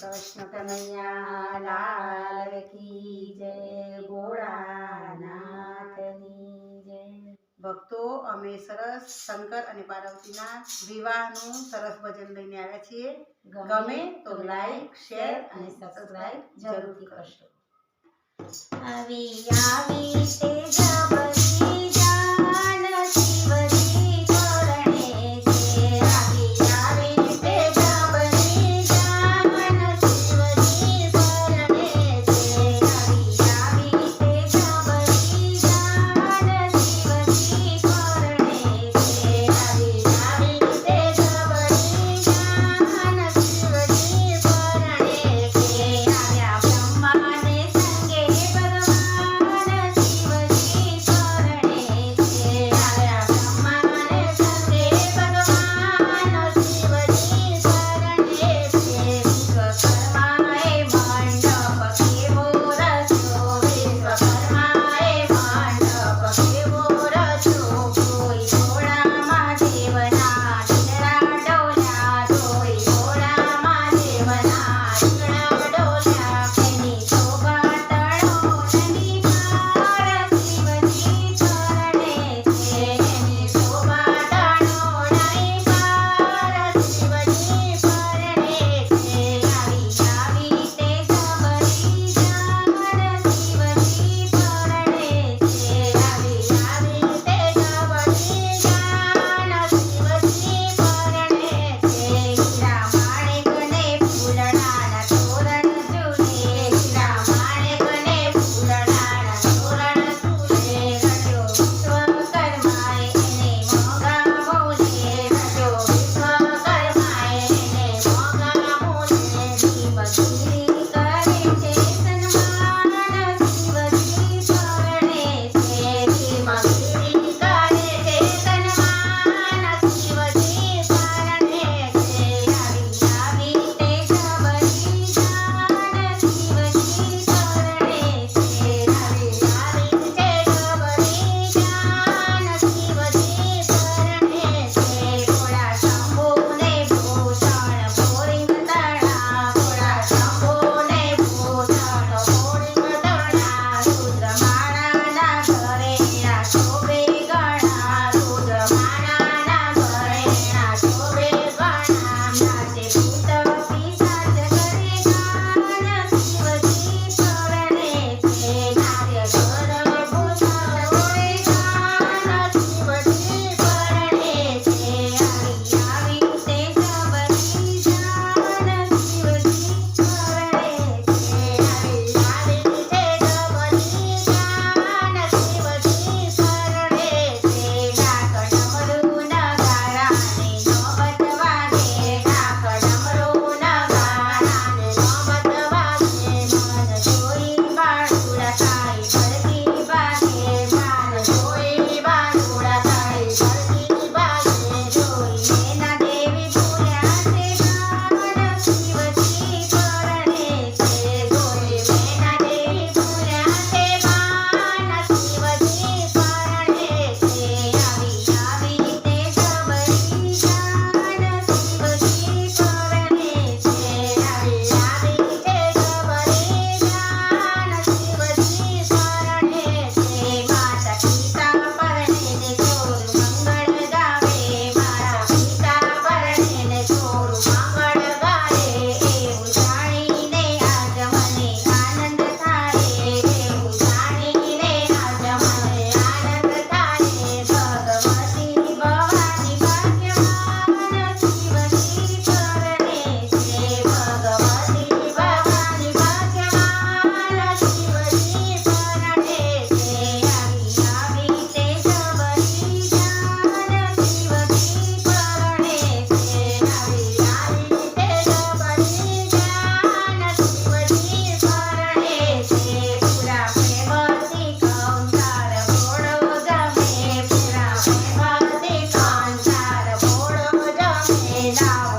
કૃષ્ણ કનૈયા લાલ કી જય ભોળાનાથની જય ભક્તો અમે સરસ શંકર અને પાર્વતીના વિવાહનું સરસ ભજન લઈને આવ્યા છીએ। ગમે તો લાઈક શેર અને સબસ્ક્રાઈબ જરૂરથી કરશો આવી આવી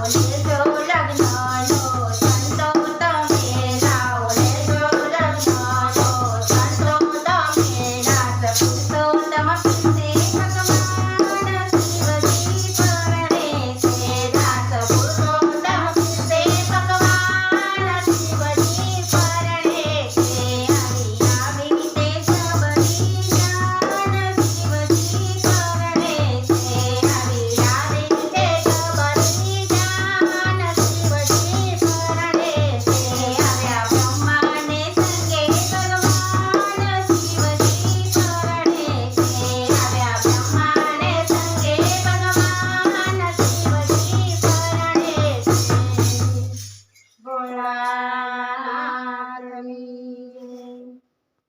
Washington.